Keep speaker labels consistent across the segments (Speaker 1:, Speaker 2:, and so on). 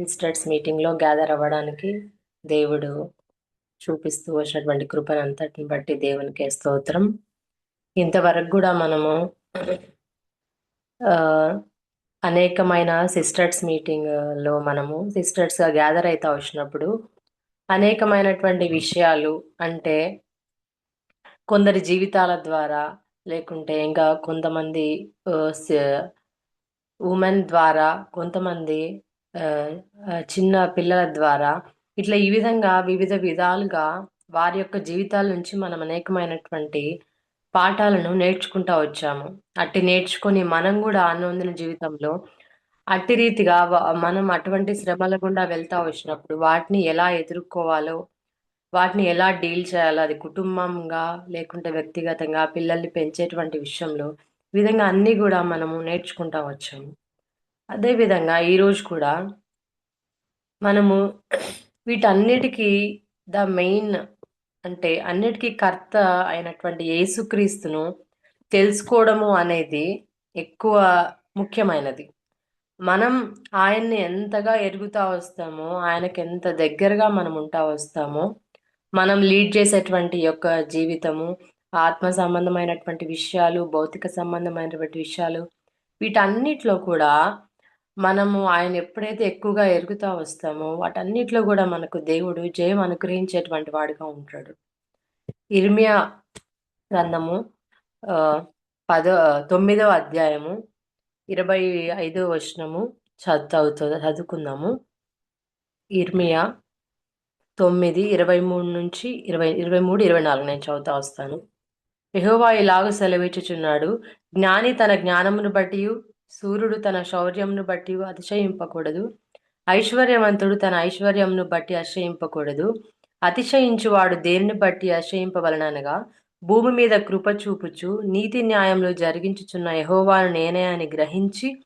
Speaker 1: Sisters మీటింగ్లో gather అవ్వడానికి దేవుడు చూపిస్తూ వచ్చినటువంటి కృపను అంతటిని బట్టి దేవునికి స్తోత్రం. ఇంతవరకు కూడా మనము ఆ, అనేకమైన సిస్టర్స్ మీటింగ్లో మనము సిస్టర్స్గా గ్యాదర్ అయితే వచ్చినప్పుడు అనేకమైనటువంటి విషయాలు అంటే కొందరి జీవితాల ద్వారా లేకుంటే ఇంకా కొంతమంది ఉమెన్ ద్వారా కొంతమంది చిన్న పిల్లల ద్వారా. ఇట్లా ఈ విధంగా వివిధ విధాలుగా వారి యొక్క జీవితాల నుంచి మనం అనేకమైనటువంటి పాఠాలను నేర్చుకుంటా వచ్చాము. అట్టి నేర్చుకొని మనం కూడా ఆనందిన జీవితంలో అట్టి రీతిగా మనం అటువంటి శ్రమల గుండా వెళ్తా వచ్చినప్పుడు వాటిని ఎలా ఎదుర్కోవాలో వాటిని ఎలా డీల్ చేయాలో అది కుటుంబంగా లేకుంటే వ్యక్తిగతంగా పిల్లల్ని పెంచేటువంటి విషయంలో ఈ విధంగా అన్నీ కూడా మనము నేర్చుకుంటా వచ్చాము. అదేవిధంగా ఈరోజు కూడా మనము వీటన్నిటికీ ద మెయిన్ అంటే అన్నిటికీ కర్త అయినటువంటి యేసుక్రీస్తును తెలుసుకోవడము అనేది ఎక్కువ ముఖ్యమైనది. మనం ఆయన్ని ఎంతగా ఎరుగుతా వస్తామో ఆయనకి ఎంత దగ్గరగా మనం ఉంటా వస్తామో మనం లీడ్ చేసేటువంటి యొక్క జీవితము ఆత్మ సంబంధమైనటువంటి విషయాలు భౌతిక సంబంధమైనటువంటి విషయాలు వీటన్నిటిలో కూడా మనము ఆయన ఎప్పుడైతే ఎక్కువగా ఎరుగుతూ వస్తామో వాటన్నిటిలో కూడా మనకు దేవుడు జయం అనుగ్రహించేటువంటి వాడుగా ఉంటాడు. ఇర్మియా గ్రంథము పదో తొమ్మిదో అధ్యాయము ఇరవై ఐదో వచనము చదువుతూ చదువుకుందాము. ఇర్మియా తొమ్మిది ఇరవై మూడు నుంచి ఇరవై ఇరవై మూడు ఇరవై నాలుగు నేను చదువుతా వస్తాను. యహోవా ఇలాగ సెలవిచ్చుచున్నాడు జ్ఞాని తన జ్ఞానమును బట్టి సూర్యుడు తన శౌర్యంను బట్టి అతిశయింపకూడదు. ఐశ్వర్యవంతుడు తన ఐశ్వర్యంను బట్టి అతిశయింపకూడదు. అతిశయించువాడు దేనిని బట్టి అతిశయింపవలనగా భూమి మీద కృప చూపుచు నీతి న్యాయంలో జరిగించుచున్న యహోవాను నేనే అని గ్రహించి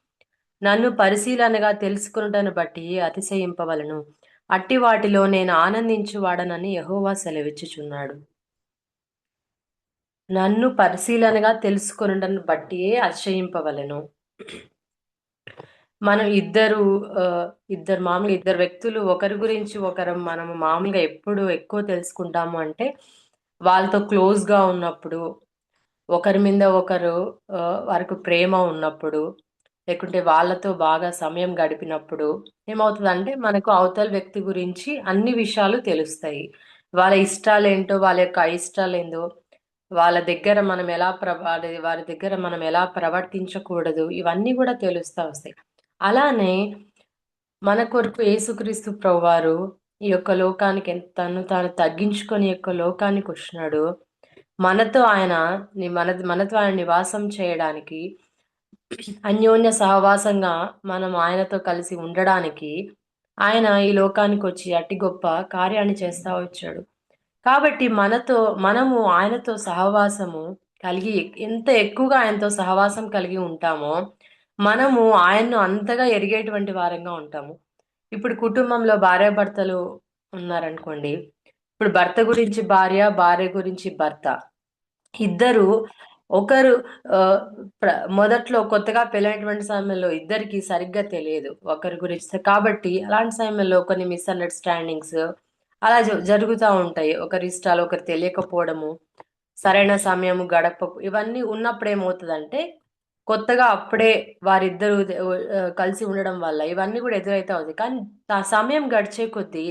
Speaker 1: నన్ను పరిశీలనగా తెలుసుకున్నటను బట్టి అతిశయింపవలను. అట్టి వాటిలో నేను ఆనందించువాడనని యహోవా సెలవిచ్చుచున్నాడు. నన్ను పరిశీలనగా తెలుసుకున్నటను బట్టియే అతిశయింపవలను. మనం ఇద్దరు ఇద్దరు మామూలుగా ఇద్దరు వ్యక్తులు ఒకరి గురించి ఒకరు మనం మామూలుగా ఎప్పుడు ఎక్కువ తెలుసుకుంటాము అంటే వాళ్ళతో క్లోజ్గా ఉన్నప్పుడు ఒకరి మీద ఒకరు వారికి ప్రేమ ఉన్నప్పుడు లేకుంటే వాళ్ళతో బాగా సమయం గడిపినప్పుడు ఏమవుతుందంటే మనకు అవతల వ్యక్తి గురించి అన్ని విషయాలు తెలుస్తాయి. వాళ్ళ ఇష్టాలు ఏంటో వాళ్ళ యొక్క అయిష్టాలు ఏందో వాళ్ళ దగ్గర మనం ఎలా ప్ర వారి దగ్గర మనం ఎలా ప్రవర్తించకూడదు ఇవన్నీ కూడా తెలుస్తూ వస్తాయి. అలానే మన కొరకు యేసుక్రీస్తు ప్రభువారు ఈ యొక్క లోకానికి తను తాను తగ్గించుకొని యొక్క లోకానికి వచ్చినాడు. మనతో ఆయన మన మనతో ఆయన నివాసం చేయడానికి అన్యోన్య సహవాసంగా మనం ఆయనతో కలిసి ఉండడానికి ఆయన ఈ లోకానికి వచ్చి అట్టి గొప్ప కార్యాన్ని చేస్తా వచ్చాడు. కాబట్టి మనతో మనము ఆయనతో సహవాసము కలిగి ఎంత ఎక్కువగా ఆయనతో సహవాసం కలిగి ఉంటామో మనము ఆయన్ను అంతగా ఎరిగేటువంటి వారంగా ఉంటాము. ఇప్పుడు కుటుంబంలో భార్యాభర్తలు ఉన్నారనుకోండి ఇప్పుడు భర్త గురించి భార్య భార్య గురించి భర్త. ఇద్దరు ఒకరు మొదట్లో కొత్తగా పెళ్ళైనటువంటి సమయంలో ఇద్దరికి సరిగ్గా తెలియదు ఒకరి గురించి. కాబట్టి అలాంటి సమయంలో కొన్ని మిస్అండర్స్టాండింగ్స్ అలా జ- జరుగుతూ ఉంటాయి. ఒకరి ఇష్టాలు ఒకరు తెలియకపోవడము సరైన సమయం గడప ఇవన్నీ ఉన్నప్పుడు ఏమవుతుందంటే కొత్తగా అప్పుడే వారిద్దరూ కలిసి ఉండడం వల్ల ఇవన్నీ కూడా ఎదురైతే అవుతాయి కానీ ఆ సమయం గడిచే కొద్దీ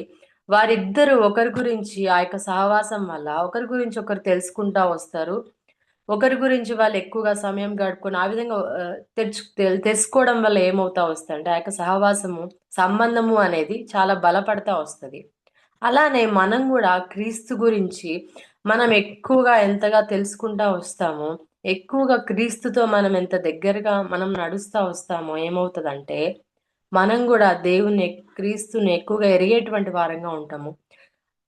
Speaker 1: వారిద్దరూ ఒకరి గురించి ఆ యొక్క సహవాసం వల్ల ఒకరి గురించి ఒకరు తెలుసుకుంటా వస్తారు. ఒకరి గురించి వాళ్ళు ఎక్కువగా సమయం గడుపుకొని ఆ విధంగా తెచ్చు తెలుసుకోవడం వల్ల ఏమవుతా వస్తుంది అంటే ఆ యొక్క సహవాసము సంబంధము అనేది చాలా బలపడతా వస్తుంది. అలానే మనం కూడా క్రీస్తు గురించి మనం ఎక్కువగా ఎంతగా తెలుసుకుంటా వస్తామో ఎక్కువగా క్రీస్తుతో మనం ఎంత దగ్గరగా మనం నడుస్తూ వస్తామో ఏమవుతుందంటే మనం కూడా దేవుని క్రీస్తుని ఎక్కువగా ఎరిగేటువంటి వారంగా ఉంటాము.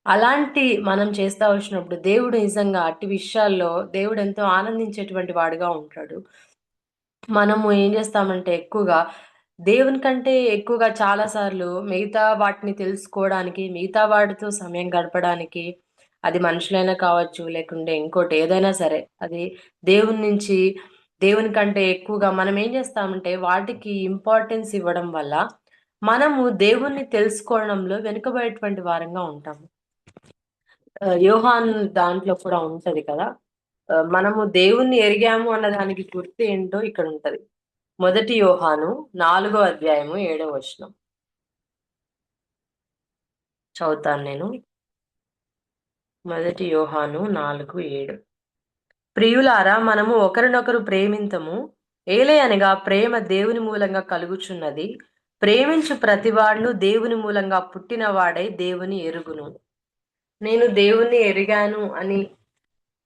Speaker 1: అలాంటి మనం చేస్తూ వచ్చినప్పుడు దేవుడు నిజంగా అట్టి విషయాల్లో దేవుడు ఎంతో ఆనందించేటువంటి వాడుగా ఉంటాడు. మనము ఏం చేస్తామంటే ఎక్కువగా దేవుని కంటే ఎక్కువగా చాలా సార్లు మిగతా వాటిని తెలుసుకోవడానికి మిగతా వాటితో సమయం గడపడానికి అది మనుషులైనా కావచ్చు లేకుంటే ఇంకోటి ఏదైనా సరే అది దేవుని నుంచి దేవుని కంటే ఎక్కువగా మనం ఏం చేస్తామంటే వాటికి ఇంపార్టెన్స్ ఇవ్వడం వల్ల మనము దేవుణ్ణి తెలుసుకోవడంలో వెనుకబడేటువంటి వారంగా ఉంటాము యోహాన్ దాంట్లో కూడా ఉంటది కదా? మనము దేవుణ్ణి ఎరిగాము అన్న దానికి గుర్తు ఏంటో ఇక్కడ ఉంటది. మొదటి యోహాను నాలుగో అధ్యాయము ఏడవ వచనం. చదువుతాను నేను. మొదటి యోహాను నాలుగు ఏడు. ప్రియులారా మనము ఒకరినొకరు ప్రేమింతము. ఏలే అనగా ప్రేమ దేవుని మూలంగా కలుగుచున్నది. ప్రేమించు ప్రతివాడును దేవుని మూలంగా పుట్టినవాడై దేవుని ఎరుగును. నేను దేవుణ్ణి ఎరిగాను అని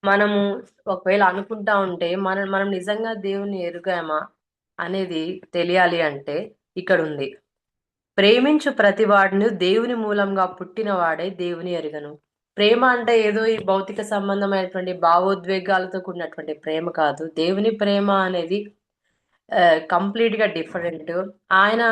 Speaker 1: మనము ఒకవేళ అనుకుంటా ఉంటే మనం మనం నిజంగా దేవుణ్ణి ఎరుగామా? అనేది తెలియాలి అంటే ఇక్కడ ఉంది ప్రేమించు ప్రతివాడిని దేవుని మూలంగా పుట్టినవాడే దేవుని ఎరుగను. ప్రేమ అంటే ఏదో ఈ భౌతిక సంబంధమైనటువంటి భావోద్వేగాలతో కూడినటువంటి ప్రేమ కాదు. దేవుని ప్రేమ అనేది కంప్లీట్గా డిఫరెంట్. ఆయన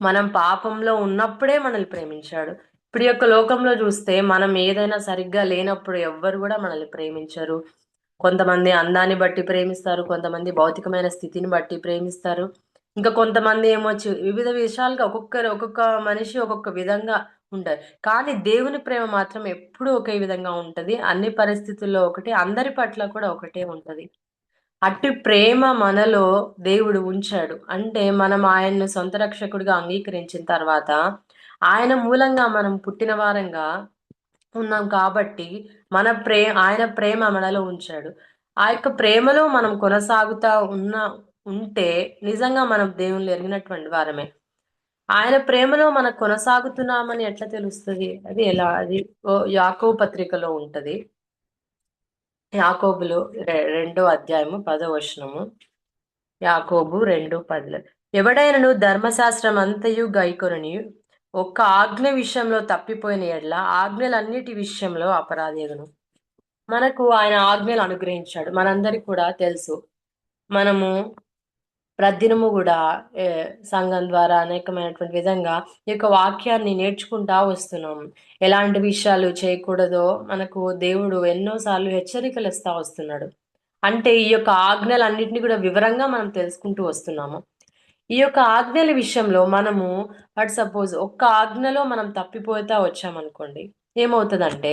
Speaker 1: మనం పాపంలో ఉన్నప్పుడే మనల్ని ప్రేమించాడు. ఇప్పుడు యొక్క లోకంలో చూస్తే మనం ఏదైనా సరిగ్గా లేనప్పుడు ఎవ్వరు కూడా మనల్ని ప్రేమించరు. కొంతమంది అందాన్ని బట్టి ప్రేమిస్తారు కొంతమంది భౌతికమైన స్థితిని బట్టి ప్రేమిస్తారు. ఇంకా కొంతమంది ఏమొచ్చి వివిధ విషయాలుగా ఒక్కొక్కరు ఒక్కొక్క మనిషి ఒక్కొక్క విధంగా ఉంటారు. కానీ దేవుని ప్రేమ మాత్రం ఎప్పుడూ ఒకే విధంగా ఉంటుంది. అన్ని పరిస్థితుల్లో ఒకటి అందరి పట్ల కూడా ఒకటే ఉంటుంది. అట్టి ప్రేమ మనలో దేవుడు ఉంచాడు. అంటే మనం ఆయన్ను సొంత రక్షకుడిగా అంగీకరించిన తర్వాత ఆయన మూలంగా మనం పుట్టిన వారంగా ఉన్నాం కాబట్టి మన ప్రే ఆయన ప్రేమ మనలో ఉంచాడు. ఆ యొక్క ప్రేమలో మనం కొనసాగుతా ఉన్న ఉంటే నిజంగా మనం దేవుళ్ళు ఎరిగినటువంటి వారమే. ఆయన ప్రేమలో మనం కొనసాగుతున్నామని ఎట్లా తెలుస్తుంది? అది ఎలా? అది యాకో పత్రికలో ఉంటది. యాకోబులు రెండో అధ్యాయము పదవచనము యాకోబు రెండు పదులు ఎవడైనను ధర్మశాస్త్రం అంతయు గైకొనని ఒక్క ఆజ్ఞ విషయంలో తప్పిపోయిన ఎడ్ల ఆజ్ఞలన్నిటి విషయంలో అపరాధేగును మనకు ఆయన ఆజ్ఞలు అనుగ్రహించాడు. మనందరికి కూడా తెలుసు. మనము ప్రతిదినము కూడా సంఘం ద్వారా అనేకమైనటువంటి విధంగా ఈ యొక్క వాక్యాన్ని నేర్చుకుంటా వస్తున్నాం. ఎలాంటి విషయాలు చేయకూడదో మనకు దేవుడు ఎన్నోసార్లు హెచ్చరికలు ఇస్తా వస్తున్నాడు. అంటే ఈ యొక్క ఆజ్ఞలన్నింటినీ కూడా వివరంగా మనం తెలుసుకుంటూ వస్తున్నాము. ఈ యొక్క ఆజ్ఞల విషయంలో మనము బట్ సపోజ్ ఒక్క ఆజ్ఞలో మనం తప్పిపోతా వచ్చామనుకోండి ఏమవుతుందంటే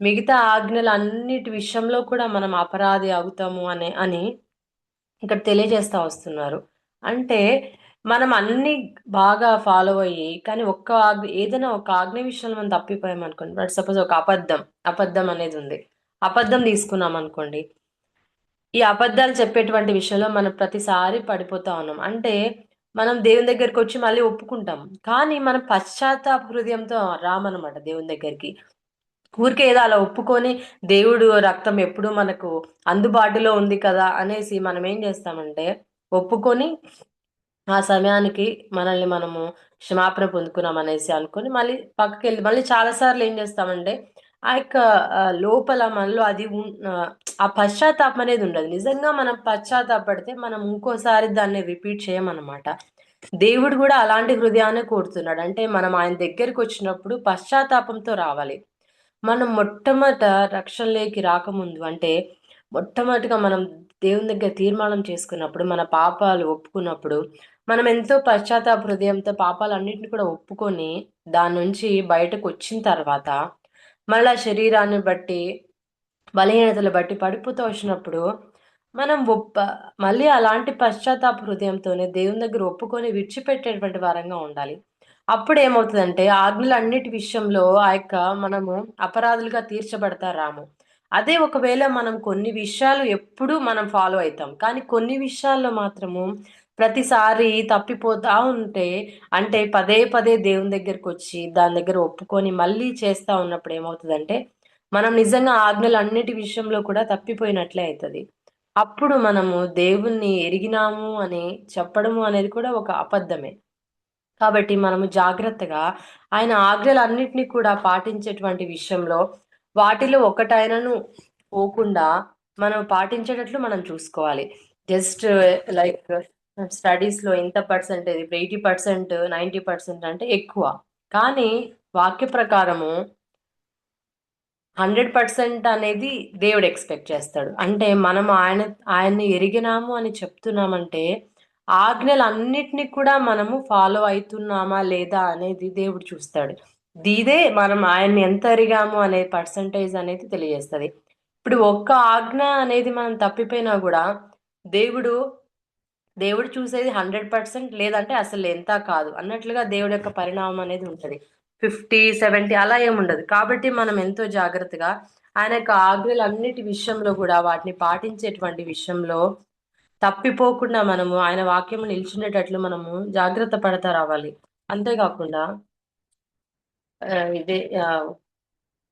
Speaker 1: మిగతా ఆజ్ఞలు అన్నిటి విషయంలో కూడా మనం అపరాధి అవుతాము అనే అని ఇక్కడ తెలియజేస్తా వస్తున్నారు. అంటే మనం అన్ని బాగా ఫాలో అయ్యి కానీ ఒక్క ఆజ్ఞ ఏదైనా ఒక ఆజ్ఞ విషయంలో మనం తప్పిపోయామనుకోండి బట్ సపోజ్ ఒక అబద్ధం అబద్ధం అనేది ఉంది. అబద్ధం తీసుకున్నాం అనుకోండి ఈ అబద్ధాలు చెప్పేటువంటి విషయంలో మనం ప్రతిసారి పడిపోతా ఉన్నాం. అంటే మనం దేవుని దగ్గరికి వచ్చి మళ్ళీ ఒప్పుకుంటాం. కానీ మనం పశ్చాత్తాప హృదయంతో రామనమాట దేవుని దగ్గరికి. ఊరికే ఏదో అలా ఒప్పుకొని దేవుడు రక్తం ఎప్పుడు మనకు అందుబాటులో ఉంది కదా అనేసి మనం ఏం చేస్తామంటే ఒప్పుకొని ఆ సమయానికి మనల్ని మనము క్షమాపణ పొందుకున్నాం అనేసి అనుకొని మళ్ళీ పక్కకి వెళ్ళి మళ్ళీ చాలాసార్లు ఏం చేస్తామంటే ఆ యొక్క లోపల మనలో అది ఆ పశ్చాత్తాపం అనేది ఉండదు. నిజంగా మనం పశ్చాత్తాపడితే మనం ఇంకోసారి దాన్ని రిపీట్ చేయమన్నమాట. దేవుడు కూడా అలాంటి హృదయాన్ని కోరుతున్నాడు. అంటే మనం ఆయన దగ్గరికి వచ్చినప్పుడు పశ్చాత్తాపంతో రావాలి. మనం మొట్టమొదట రక్షణలోకి రాకముందు అంటే మొట్టమొదటిగా మనం దేవుని దగ్గర తీర్మానం చేసుకున్నప్పుడు మన పాపాలు ఒప్పుకున్నప్పుడు మనం ఎంతో పశ్చాత్తాప హృదయంతో పాపాలన్నింటినీ కూడా ఒప్పుకొని దాని నుంచి బయటకు వచ్చిన తర్వాత మళ్ళా శరీరాన్ని బట్టి బలహీనతలు బట్టి పడిపోతూ వచ్చినప్పుడు మనం ఒప్ప మళ్ళీ అలాంటి పశ్చాత్తాప హృదయంతోనే దేవుని దగ్గర ఒప్పుకొని విడిచిపెట్టేటువంటి వారంగా ఉండాలి. అప్పుడు ఏమవుతుందంటే ఆజ్ఞలన్నిటి విషయంలో ఆ యొక్క మనము అపరాధులుగా తీర్చబడతారాము అదే ఒకవేళ మనం కొన్ని విషయాలు ఎప్పుడూ మనం ఫాలో అవుతాం. కానీ కొన్ని విషయాల్లో మాత్రము ప్రతిసారి తప్పిపోతా ఉంటే అంటే పదే పదే దేవుని దగ్గరకు వచ్చి దాని దగ్గర ఒప్పుకొని మళ్ళీ చేస్తూ ఉన్నప్పుడు ఏమవుతుందంటే మనం నిజంగా ఆజ్ఞలు అన్నిటి విషయంలో కూడా తప్పిపోయినట్లే అవుతుంది అప్పుడు మనము దేవుణ్ణి ఎరిగినాము అని చెప్పడము అనేది కూడా ఒక అబద్ధమే. కాబట్టి మనము జాగ్రత్తగా ఆయన ఆజ్ఞలు అన్నిటినీ కూడా పాటించేటువంటి విషయంలో వాటిలో ఒకటైనను పోకుండా మనం పాటించేటట్లు మనం చూసుకోవాలి. జస్ట్ లైక్ స్టడీస్లో ఎంత percentage eighty percent ninety percent అంటే ఎక్కువ. కానీ వాక్య ప్రకారము హండ్రెడ్ పర్సెంట్ అనేది దేవుడు ఎక్స్పెక్ట్ చేస్తాడు. అంటే మనం ఆయన ఆయన్ని ఎరిగినాము అని చెప్తున్నామంటే ఆజ్ఞలు అన్నిటినీ కూడా మనము ఫాలో అవుతున్నామా లేదా అనేది దేవుడు చూస్తాడు. దీదే మనం ఆయన్ని ఎంత ఎరిగాము అనే పర్సంటేజ్ అనేది తెలియజేస్తుంది. ఇప్పుడు ఒక్క ఆజ్ఞ అనేది మనం తప్పిపోయినా కూడా దేవుడు దేవుడు చూసేది హండ్రెడ్ పర్సెంట్ లేదంటే అసలు ఎంత కాదు. అన్నట్లుగా దేవుడి యొక్క పరిణామం అనేది ఉంటుంది. ఫిఫ్టీ సెవెంటీ అలా ఏముండదు కాబట్టి మనం ఎంతో జాగ్రత్తగా ఆయన యొక్క ఆజ్ఞలు అన్నిటి విషయంలో కూడా వాటిని పాటించేటువంటి విషయంలో తప్పిపోకుండా మనము ఆయన వాక్యము నిల్చుండేటట్లు మనము జాగ్రత్త పడతా రావాలి. అంతేకాకుండా ఇదే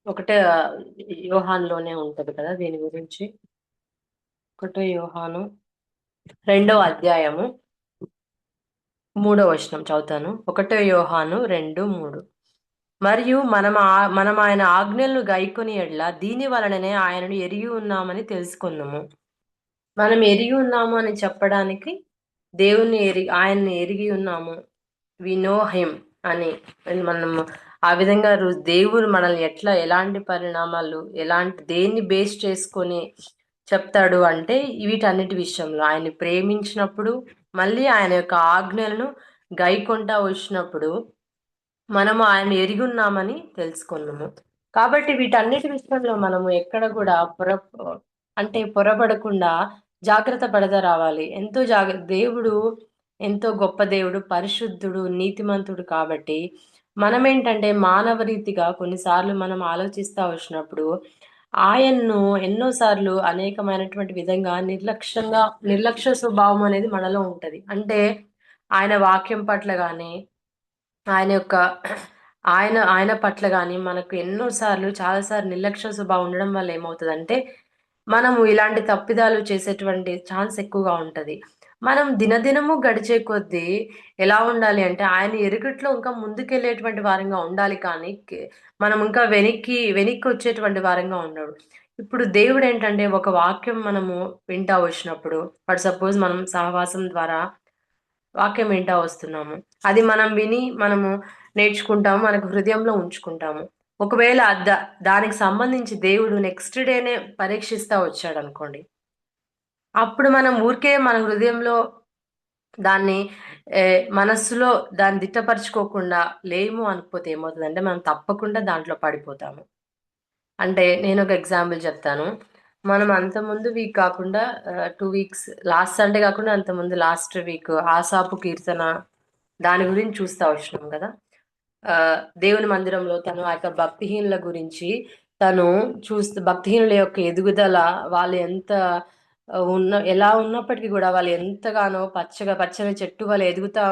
Speaker 1: ఒకటే యోహాన్లోనే ఉంటుంది కదా దీని గురించి. ఒకటే యోహాను. రెండవ అధ్యాయము. మూడవ వచనం చదువుతాను. ఒకటో యోహాను రెండు మూడు. మరియు మనం మనం ఆయన ఆజ్ఞలను గైకొని ఎడ్ల దీని వలననే ఆయనను ఎరిగి ఉన్నామని తెలుసుకుందాము మనం ఎరిగి ఉన్నాము అని చెప్పడానికి దేవుణ్ణి ఎరిగి ఆయన్ని ఎరిగి ఉన్నాము. వి నో హిమ్ అని మనము ఆ విధంగా దేవుడు మనల్ని ఎట్లా ఎలాంటి పరిణామాలు ఎలాంటి దేన్ని బేస్ చేసుకొని చెప్తాడు అంటే వీటన్నిటి విషయంలో. ఆయన్ని ప్రేమించినప్పుడు మళ్ళీ ఆయన యొక్క ఆజ్ఞలను గైకొంటా వచ్చినప్పుడు మనము ఆయన ఎరిగి ఉన్నామని తెలుసుకున్నాము. కాబట్టి వీటన్నిటి విషయంలో మనము ఎక్కడ కూడా పొర అంటే పొరపడకుండా జాగ్రత్త పడతా రావాలి. ఎంతో జాగ్ర దేవుడు ఎంతో గొప్ప దేవుడు పరిశుద్ధుడు నీతిమంతుడు కాబట్టి మనం ఏంటంటే మానవ రీతిగా కొన్నిసార్లు మనం ఆలోచిస్తూ వచ్చినప్పుడు ఆయన్ను ఎన్నోసార్లు అనేకమైనటువంటి విధంగా నిర్లక్ష్యంగా నిర్లక్ష్య స్వభావం అనేది మనలో ఉంటుంది. అంటే ఆయన వాక్యం పట్ల కానీ ఆయన యొక్క ఆయన ఆయన పట్ల కానీ మనకు ఎన్నోసార్లు చాలాసార్లు నిర్లక్ష్య స్వభావం ఉండడం వల్ల ఏమవుతుందంటే మనము ఇలాంటి తప్పిదాలు చేసేటువంటి ఛాన్స్ ఎక్కువగా ఉంటుంది. మనం దినదినము గడిచే కొద్దీ ఎలా ఉండాలి అంటే ఆయన ఎరుగట్లో ఇంకా ముందుకెళ్ళేటువంటి వారంగా ఉండాలి కానీ మనం ఇంకా వెనక్కి వెనక్కి వచ్చేటువంటి వారంగా ఉండడు. ఇప్పుడు దేవుడు ఏంటంటే ఒక వాక్యం మనము వింటా వచ్చినప్పుడు బట్ సపోజ్ మనం సహవాసం ద్వారా వాక్యం వింటా వస్తున్నాము. అది మనం విని మనము నేర్చుకుంటాము మనకు హృదయంలో ఉంచుకుంటాము. ఒకవేళ దానికి సంబంధించి దేవుడు నెక్స్ట్ డేనే పరీక్షిస్తా వచ్చాడు అనుకోండి అప్పుడు మనం ఊరికే మన హృదయంలో దాన్ని మనస్సులో దాన్ని దిట్టపరచుకోకుండా లేము అనుకోతే ఏమవుతుందంటే మనం తప్పకుండా దాంట్లో పడిపోతాము. అంటే నేను ఒక ఎగ్జాంపుల్ చెప్తాను. మనం అంత ముందు వీక్ కాకుండా టూ వీక్స్ లాస్ట్ సండే కాకుండా అంత ముందు లాస్ట్ వీక్ ఆసాపు కీర్తన దాని గురించి చూస్తా వచ్చినాం కదా. దేవుని మందిరంలో తను ఆ యొక్క భక్తిహీనుల గురించి తను చూస్తూ భక్తిహీనుల యొక్క ఎదుగుదల వాళ్ళు ఎంత ఉన్న ఎలా ఉన్నప్పటికీ కూడా వాళ్ళు ఎంతగానో పచ్చగా పచ్చని చెట్టు వాళ్ళు ఎదుగుతా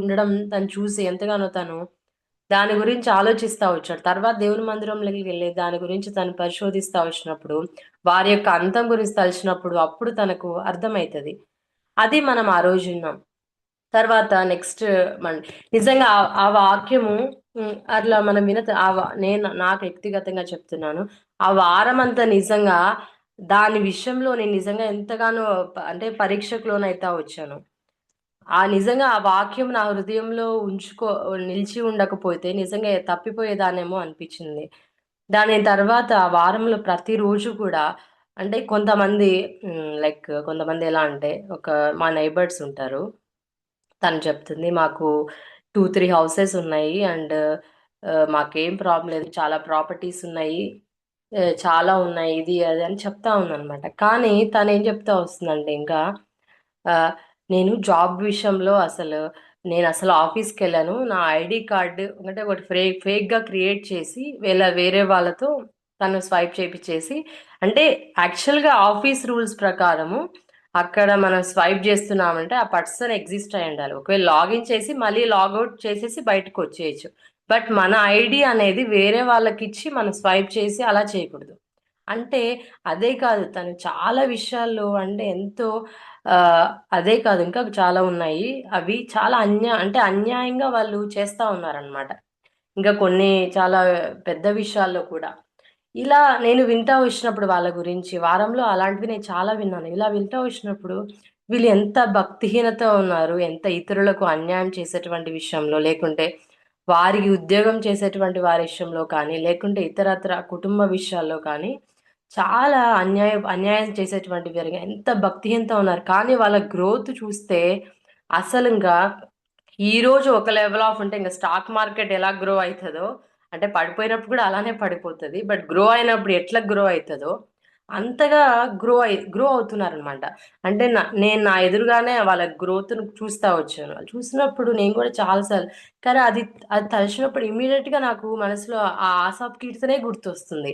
Speaker 1: ఉండడం తను చూసి ఎంతగానో తను దాని గురించి ఆలోచిస్తూ వచ్చాడు. తర్వాత దేవుని మందిరంలోకి వెళ్ళి దాని గురించి తను పరిశోధిస్తూ వచ్చినప్పుడు వారి యొక్క అంతం గురించి తలిచినప్పుడు అప్పుడు తనకు అర్థమవుతుంది అది మనం ఆ రోజు ఉన్నాం తర్వాత నెక్స్ట్ మన నిజంగా ఆ వాక్యము అట్లా మనం విన నేను నాకు వ్యక్తిగతంగా చెప్తున్నాను. ఆ వారం అంతా నిజంగా దాని విషయంలో నేను నిజంగా ఎంతగానో అంటే పరీక్షకులోనైతే వచ్చాను. ఆ నిజంగా ఆ వాక్యం నా హృదయంలో ఉంచుకో నిలిచి ఉండకపోతే నిజంగా తప్పిపోయేదానేమో అనిపించింది. దాని తర్వాత ఆ వారంలో ప్రతిరోజు కూడా అంటే కొంతమంది లైక్ కొంతమంది ఎలా అంటే ఒక మా నైబర్స్ ఉంటారు. తను చెప్తుంది మాకు టూ త్రీ హౌసెస్ ఉన్నాయి అండ్ మాకేం ప్రాబ్లం లేదు చాలా ప్రాపర్టీస్ ఉన్నాయి. చాలా ఉన్నాయి ఇది అది అని చెప్తా ఉందనమాట కానీ తను ఏం చెప్తా వస్తుందంటే ఇంకా నేను జాబ్ విషయంలో అసలు నేను అసలు ఆఫీస్కి వెళ్ళాను నా ఐడి కార్డు అంటే ఒకటి ఫ్రే ఫేక్గా క్రియేట్ చేసి వీళ్ళ వేరే వాళ్ళతో తను స్వైప్ చేపించేసి అంటే యాక్చువల్గా ఆఫీస్ రూల్స్ ప్రకారము అక్కడ మనం స్వైప్ చేస్తున్నామంటే ఆ పర్సన్ ఎగ్జిస్ట్ అయి ఉండాలి ఒకవేళ లాగిన్ చేసి మళ్ళీ లాగౌట్ చేసేసి బయటకు వచ్చేయచ్చు బట్ మన ఐడి అనేది వేరే వాళ్ళకి ఇచ్చి మనం స్వైప్ చేసి అలా చేయకూడదు. అంటే అదే కాదు తను చాలా విషయాల్లో అంటే ఎంతో అదే కాదు ఇంకా చాలా ఉన్నాయి. అవి చాలా అన్యా అంటే అన్యాయంగా వాళ్ళు చేస్తూ ఉన్నారనమాట ఇంకా కొన్ని చాలా పెద్ద విషయాల్లో కూడా. ఇలా నేను వింటా వచ్చినప్పుడు వాళ్ళ గురించి వారంలో అలాంటివి నేను చాలా విన్నాను. ఇలా వింటా వచ్చినప్పుడు వీళ్ళు ఎంత భక్తిహీనత ఉన్నారు ఎంత ఇతరులకు అన్యాయం చేసేటువంటి విషయంలో లేకుంటే వారికి ఉద్యోగం చేసేటువంటి వారి విషయంలో కానీ లేకుంటే ఇతరత్ర కుటుంబ విషయాల్లో కానీ చాలా అన్యాయ అన్యాయం చేసేటువంటి వారిగా ఎంత భక్తిహీనత ఉన్నారు. కానీ వాళ్ళ గ్రోత్ చూస్తే అసలు ఇంకా ఈ రోజు ఒక లెవెల్ ఆఫ్ ఉంటే ఇంకా స్టాక్ మార్కెట్ ఎలా గ్రో అవుతుందో అంటే పడిపోయినప్పుడు కూడా అలానే పడిపోతుంది. బట్ గ్రో అయినప్పుడు ఎట్లా గ్రో అవుతుందో అంతగా గ్రో అయి గ్రో అవుతున్నారనమాట. అంటే నా నేను నా ఎదురుగానే వాళ్ళ గ్రోత్ను చూస్తూ వచ్చాను. వాళ్ళు చూసినప్పుడు నేను కూడా చాలాసార్లు కానీ అది అది తలిచినప్పుడు ఇమీడియట్గా నాకు మనసులో ఆ ఆసాప్ కీర్తనే గుర్తొస్తుంది.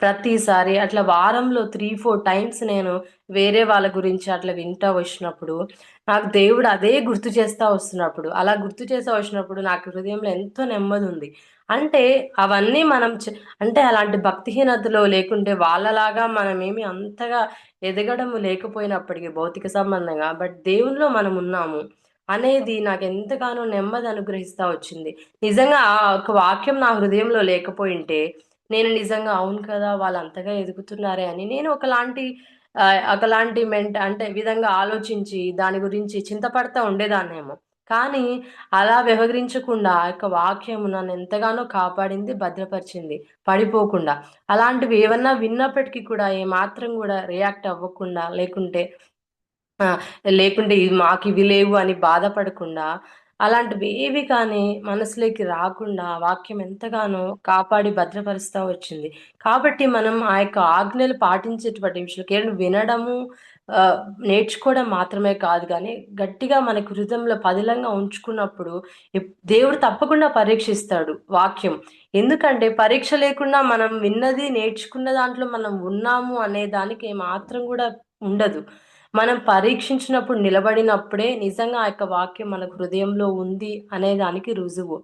Speaker 1: ప్రతిసారి అట్లా వారంలో త్రీ ఫోర్ టైమ్స్ నేను వేరే వాళ్ళ గురించి అట్లా వింటా వచ్చినప్పుడు నాకు దేవుడు అదే గుర్తు చేస్తా వస్తున్నప్పుడు అలా గుర్తు చేస్తా వచ్చినప్పుడు నాకు హృదయంలో ఎంతో నెమ్మది ఉంది. అంటే అవన్నీ మనం అంటే అలాంటి భక్తిహీనతలో లేకుంటే వాళ్ళలాగా మనమేమి అంతగా ఎదగడము లేకపోయినప్పటికీ భౌతిక సంబంధంగా బట్ దేవునిలో మనం ఉన్నాము అనేది నాకు ఎంతగానో నెమ్మది అనుగ్రహిస్తా వచ్చింది. నిజంగా ఆ ఒక వాక్యం నా హృదయంలో లేకపోయింటే నేను నిజంగా అవును కదా వాళ్ళు అంతగా ఎదుగుతున్నారే అని నేను ఒకలాంటి ఒకలాంటి మెంట అంటే విధంగా ఆలోచించి దాని గురించి చింతపడతా ఉండేదాన్నేమో. కానీ అలా వ్యవహరించకుండా ఆ యొక్క వాక్యము నన్ను ఎంతగానో కాపాడింది భద్రపరిచింది పడిపోకుండా అలాంటివి ఏమన్నా విన్నప్పటికీ కూడా ఏమాత్రం కూడా రియాక్ట్ అవ్వకుండా లేకుంటే లేకుంటే మాకు ఇవి లేవు అని బాధపడకుండా, అలాంటివి ఏవి కానీ మనసులోకి రాకుండా వాక్యం ఎంతగానో కాపాడి భద్రపరుస్తా వచ్చింది. కాబట్టి మనం ఆ యొక్క ఆజ్ఞలు పాటించేటువంటి విషయంలో కేవలం వినడము నేర్చుకోవడం మాత్రమే కాదు కానీ గట్టిగా మనకు హృదయంలో పదిలంగా ఉంచుకున్నప్పుడు దేవుడు తప్పకుండా పరీక్షిస్తాడు వాక్యం. ఎందుకంటే పరీక్ష లేకుండా మనం విన్నది, నేర్చుకున్న దాంట్లో మనం ఉన్నాము అనే దానికి మాత్రం కూడా ఉండదు. మనం పరీక్షించినప్పుడు నిలబడినప్పుడే నిజంగా ఆ యొక్క వాక్యం మన హృదయంలో ఉంది అనే దానికి రుజువు.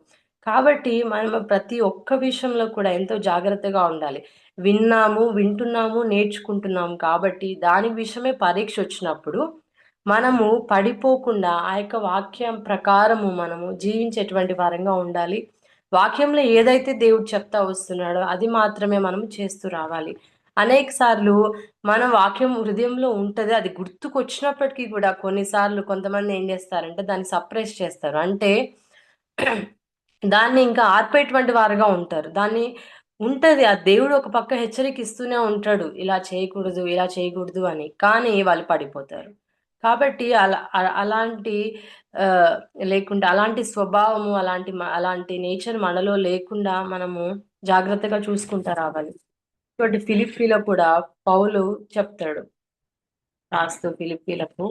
Speaker 1: కాబట్టి మనం ప్రతి ఒక్క విషయంలో కూడా ఎంతో జాగ్రత్తగా ఉండాలి. విన్నాము, వింటున్నాము, నేర్చుకుంటున్నాము కాబట్టి దాని విషయమే పరీక్షొచ్చినప్పుడు మనము పడిపోకుండా ఆ యొక్క వాక్యం ప్రకారము మనము జీవించేటువంటి వారంగా ఉండాలి. వాక్యంలో ఏదైతే దేవుడు చెప్తా వస్తున్నాడో అది మాత్రమే మనం చేస్తూ రావాలి. అనేక సార్లు మన వాక్యం హృదయంలో ఉంటుంది అది గుర్తుకొచ్చినప్పటికీ కూడా కొన్నిసార్లు కొంతమంది ఏం చేస్తారంటే దాన్ని సప్రెస్ చేస్తారు. అంటే దాన్ని ఇంకా ఆర్పేటువంటి వారుగా ఉంటారు. దాన్ని ఉంటది. ఆ దేవుడు ఒక పక్క హెచ్చరిక ఇస్తూనే ఉంటాడు. ఇలా చేయకూడదు, ఇలా చేయకూడదు అని. కానీ వాళ్ళు పడిపోతారు. కాబట్టి అలా అలాంటి లేకుండా అలాంటి స్వభావము, అలాంటి అలాంటి నేచర్ మనలో లేకుండా మనము జాగ్రత్తగా చూసుకుంటా రావాలి. ఇంకోటి ఫిలిప్పీలో కూడా పౌలు చెప్తాడు. రాస్తూ ఫిలిప్పీలకు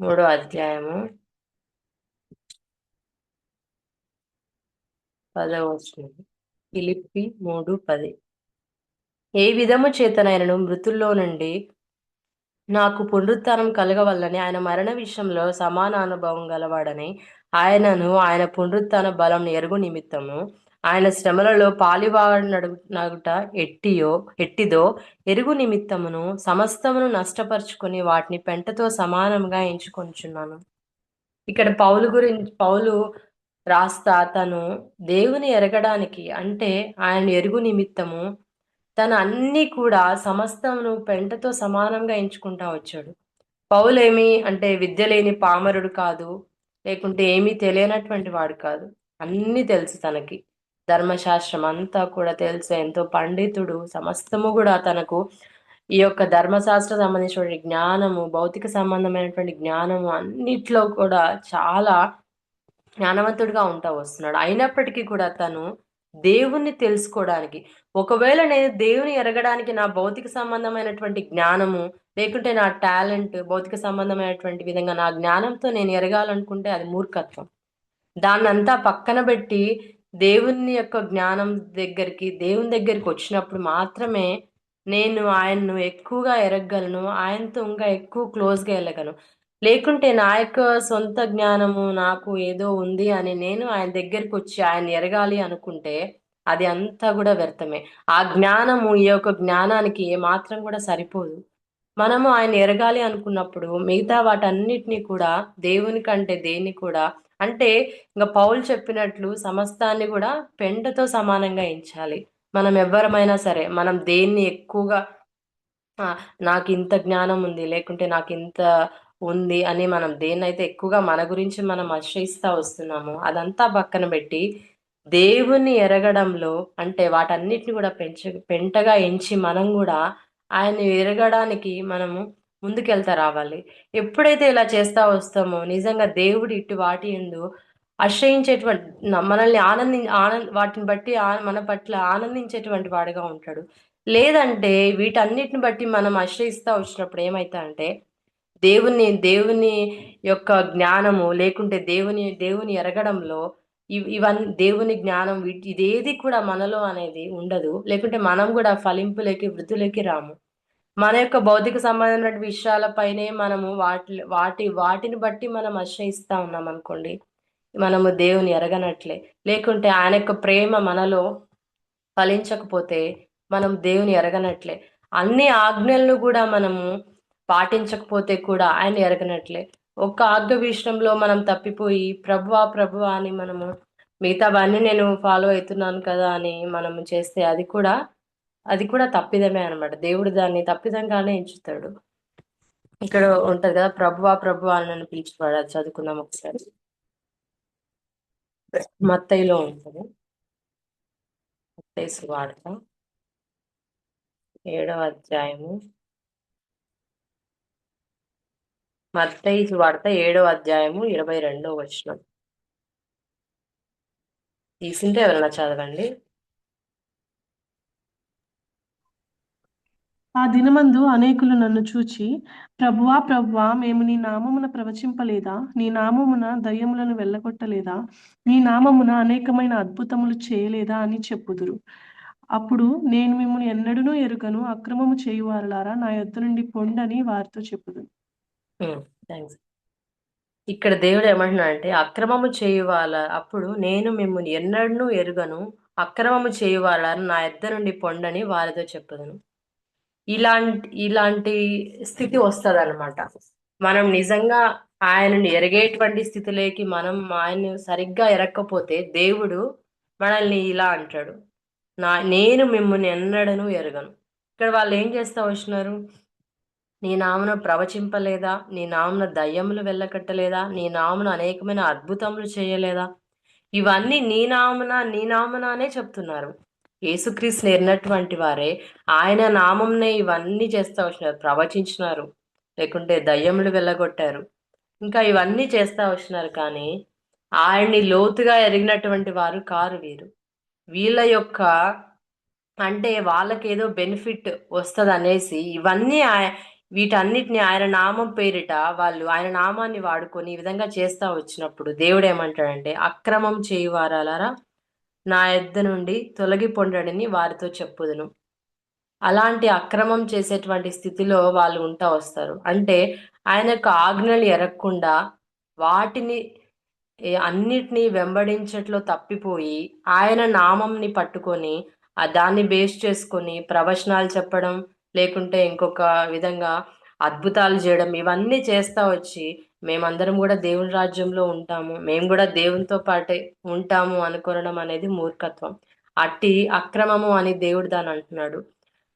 Speaker 1: మూడో అధ్యాయము పదవ వస్తుంది ఫిలిప్పి 3:10 ఏ విధము చేతనైనను మృతుల్లో నుండి నాకు పునరుత్నం కలగవల్లని ఆయన మరణ విషయంలో సమాన అనుభవం గలవాడని ఆయనను ఆయన పునరుత్న బలం ఎరుగు నిమిత్తము ఆయన శ్రమలలో పాలివాడనగుట ఎట్టియో ఎట్టిదో ఎరుగు నిమిత్తమును సమస్తమును నష్టపరుచుకొని వాటిని పెంటతో సమానంగా ఎంచుకొంచున్నాను. ఇక్కడ పౌలు గురించి పౌలు రాస్తా తను దేవుని ఎరగడానికి అంటే ఆయన ఎరుగు నిమిత్తము తను అన్ని కూడా సమస్తమును పెంటతో సమానంగా ఎంచుకుంటా వచ్చాడు. పౌలేమి అంటే విద్య లేని పామరుడు కాదు లేకుంటే ఏమీ తెలియనటువంటి వాడు కాదు. అన్నీ తెలుసు తనకి. ధర్మశాస్త్రం అంతా కూడా తెలుసు. ఎంతో పండితుడు. సమస్తము కూడా తనకు ఈ యొక్క ధర్మశాస్త్ర సంబంధించినటువంటి జ్ఞానము భౌతిక సంబంధమైనటువంటి జ్ఞానము అన్నిట్లో కూడా చాలా జ్ఞానవంతుడిగా ఉంటా వస్తున్నాడు. అయినప్పటికీ కూడా తను దేవుణ్ణి తెలుసుకోవడానికి ఒకవేళ నేను దేవుని ఎరగడానికి నా భౌతిక సంబంధమైనటువంటి జ్ఞానము లేకుంటే నా టాలెంట్ భౌతిక సంబంధమైనటువంటి విధంగా నా జ్ఞానంతో నేను ఎరగాలనుకుంటే అది మూర్ఖత్వం. దాన్నంతా పక్కన పెట్టి దేవుని యొక్క జ్ఞానం దగ్గరికి దేవుని దగ్గరికి వచ్చినప్పుడు మాత్రమే నేను ఆయన్ను ఎక్కువగా ఎరగగలను ఆయనతో ఇంకా ఎక్కువ క్లోజ్గా వెళ్ళగలను. లేకుంటే నా యొక్క సొంత జ్ఞానము నాకు ఏదో ఉంది అని నేను ఆయన దగ్గరికి వచ్చి ఆయన ఎరగాలి అనుకుంటే అది అంతా కూడా వ్యర్థమే. ఆ జ్ఞానము ఈ యొక్క జ్ఞానానికి ఏ మాత్రం కూడా సరిపోదు. మనము ఆయన ఎరగాలి అనుకున్నప్పుడు మిగతా వాటన్నిటిని కూడా దేవుని కంటే దేన్ని కూడా అంటే ఇంకా పౌలు చెప్పినట్లు సమస్తాన్ని కూడా పెంటతో సమానంగా ఎంచాలి. మనం ఎవ్వరమైనా సరే మనం దేన్ని ఎక్కువగా నాకు ఇంత జ్ఞానం ఉంది లేకుంటే నాకు ఇంత ఉంది అని మనం దేన్నైతే ఎక్కువగా మన గురించి మనం ఆశ్రయిస్తూ వస్తున్నామో అదంతా పక్కన పెట్టి దేవుని ఎరగడంలో అంటే వాటన్నిటిని కూడా పెంచ పెంటగా ఎంచి మనం కూడా ఆయన ఎరగడానికి మనము ముందుకెళ్తా రావాలి. ఎప్పుడైతే ఇలా చేస్తా వస్తామో నిజంగా దేవుడు ఇటు వాటి ఎందు ఆశ్రయించేటువంటి మనల్ని ఆనంది ఆనంద వాటిని బట్టి ఆ- మన పట్ల ఆనందించేటువంటి వాడుగా ఉంటాడు. లేదంటే వీటన్నిటిని బట్టి మనం ఆశ్రయిస్తూ వచ్చినప్పుడు ఏమవుతా అంటే దేవుని దేవుని యొక్క జ్ఞానము లేకుంటే దేవుని దేవుని ఎరగడంలో ఇవన్నీ దేవుని జ్ఞానం వీటి ఇదేది కూడా మనలో అనేది ఉండదు. లేకుంటే మనం కూడా ఫలింపులకి వృద్ధులకి రాము. మన యొక్క భౌతిక సంబంధమైన విషయాలపైనే మనము వాటి వాటి వాటిని బట్టి మనం ఆశ్రయిస్తా ఉన్నాం అనుకోండి. మనము దేవుని ఎరగనట్లే. లేకుంటే ఆయన యొక్క ప్రేమ మనలో ఫలించకపోతే మనం దేవుని ఎరగనట్లే. అన్ని ఆజ్ఞలను కూడా మనము పాటించకపోతే కూడా ఆయన ఎరగనట్లే. ఒక్క ఆజ్ఞ విషయంలో మనం తప్పిపోయి ప్రభువా ప్రభువా అని మనము మిగతావన్నీ నేను ఫాలో అవుతున్నాను కదా అని మనం చేస్తే అది కూడా అది కూడా తప్పిదమే అన్నమాట. దేవుడు దాన్ని తప్పిదంగానే ఎంచుతాడు. ఇక్కడ ఉంటది కదా ప్రభువా ప్రభువా అని నన్ను పిలిచిపోయాడు అది చదువుకుందాం ఒకసారి. మత్తయిలో ఉంటుంది. మత్తయి సువార్త. ఏడవ అధ్యాయము. మత్తయి సువార్త ఏడో అధ్యాయము ఇరవై రెండవ వచనం. తీసింటే ఎవరైనా చదవండి.
Speaker 2: ఆ దినమందు అనేకులు నన్ను చూచి ప్రభువా ప్రభువా మేము నీ నామమున ప్రవచింపలేదా? నీ నామమున దయ్యములను వెళ్ళగొట్టలేదా? నీ నామమున అనేకమైన అద్భుతములు చేయలేదా? అని చెప్పుదురు. అప్పుడు నేను మిమ్మల్ని ఎన్నడనూ ఎరుగను అక్రమము చేయువారులారా నా యొద్ద నుండి పొండని వారితో చెప్పుదును. Hmm.
Speaker 1: థ్యాంక్స్ ఇక్కడ దేవుడు ఏమంటున్నాడంటే అక్రమము చేయువాల అప్పుడు నేను మిమ్మల్ని ఎన్నడూ ఎరుగను అక్రమము చేయువాల నా ఇద్దరు నుండి పొండని వారితో చెప్పదను. ఇలాంటి ఇలాంటి స్థితి వస్తుంది అనమాట మనం నిజంగా ఆయనను ఎరగేటువంటి స్థితిలోకి మనం ఆయన్ని సరిగ్గా ఎరగకపోతే దేవుడు మనల్ని ఇలా అంటాడు. నా నేను మిమ్మల్ని ఎన్నడను ఎరగను. ఇక్కడ వాళ్ళు ఏం చేస్తా వచ్చినారు? నీ నామున ప్రవచింపలేదా? నీ నామున దయ్యములు వెళ్ళకట్టలేదా నీ నామున అనేకమైన అద్భుతములు చేయలేదా? ఇవన్నీ నీ నామున నీ నామునానే చెప్తున్నారు. యేసుక్రీస్తు నేర్నటువంటి వారే ఆయన నామంనే ఇవన్నీ చేస్తా వచ్చినారు ప్రవచించినారు. లేకుంటే దయ్యములు వెళ్ళగొట్టారు. ఇంకా ఇవన్నీ చేస్తా వచ్చినారు కానీ ఆయన్ని లోతుగా ఎరిగినటువంటి వారు కారు వీరు. వీళ్ళ యొక్క అంటే వాళ్ళకి ఏదో బెనిఫిట్ వస్తుంది అనేసి ఇవన్నీ ఆయ- వీటన్నిటిని ఆయన నామం పేరిట వాళ్ళు ఆయన నామాన్ని వాడుకొని ఈ విధంగా చేస్తా వచ్చినప్పుడు దేవుడు ఏమంటాడంటే అక్రమం చేయువారాలారా నా ఎద్ద నుండి తొలగిపొండని వారితో చెప్పుదును. అలాంటి అక్రమం చేసేటువంటి స్థితిలో వాళ్ళు ఉంటా వస్తారు. అంటే ఆయన యొక్క ఆజ్ఞలు ఎరగకుండా వాటిని అన్నిటినీ వెంబడించట్లో తప్పిపోయి ఆయన నామంని పట్టుకొని దాన్ని బేస్ చేసుకొని ప్రవచనాలు చెప్పడం లేకుంటే ఇంకొక విధంగా అద్భుతాలు చేయడం ఇవన్నీ చేస్తా వచ్చి మేమందరం కూడా దేవుని రాజ్యంలో ఉంటాము. మేము కూడా దేవునితో పాటే ఉంటాము అనుకోవడం అనేది మూర్ఖత్వం. అట్టి అక్రమము అని దేవుడు దాని అంటున్నాడు.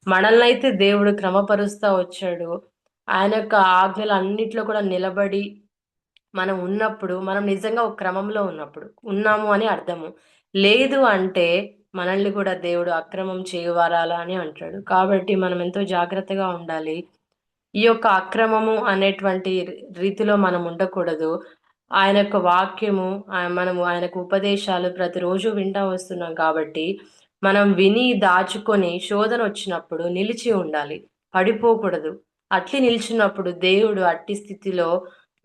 Speaker 1: మనల్ని అయితే దేవుడు క్రమపరుస్తా వచ్చాడు. ఆయన యొక్క ఆజ్ఞలు అన్నిట్లో కూడా నిలబడి మనం ఉన్నప్పుడు మనం నిజంగా ఒక క్రమంలో ఉన్నప్పుడు ఉన్నాము అని అర్థము. లేదు అంటే మనల్ని కూడా దేవుడు అక్రమం చేయవారాలా అని అంటాడు. కాబట్టి మనం ఎంతో జాగ్రత్తగా ఉండాలి. ఈ యొక్క అక్రమము అనేటువంటి రీతిలో మనం ఉండకూడదు. ఆయన యొక్క వాక్యము మనము ఆయనకు ఉపదేశాలు ప్రతిరోజు వింటా వస్తున్నాం కాబట్టి మనం విని దాచుకొని శోధన వచ్చినప్పుడు నిలిచి ఉండాలి. పడిపోకూడదు. అట్లి నిలిచినప్పుడు దేవుడు అట్టి స్థితిలో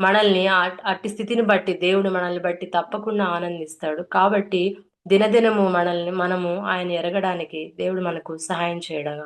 Speaker 1: మనల్ని అట్టి స్థితిని బట్టి దేవుడు మనల్ని బట్టి తప్పకుండా ఆనందిస్తాడు. కాబట్టి దినదినము మనల్ని మనము ఆయన ఎరగడానికి దేవుడు మనకు సహాయం చేయడం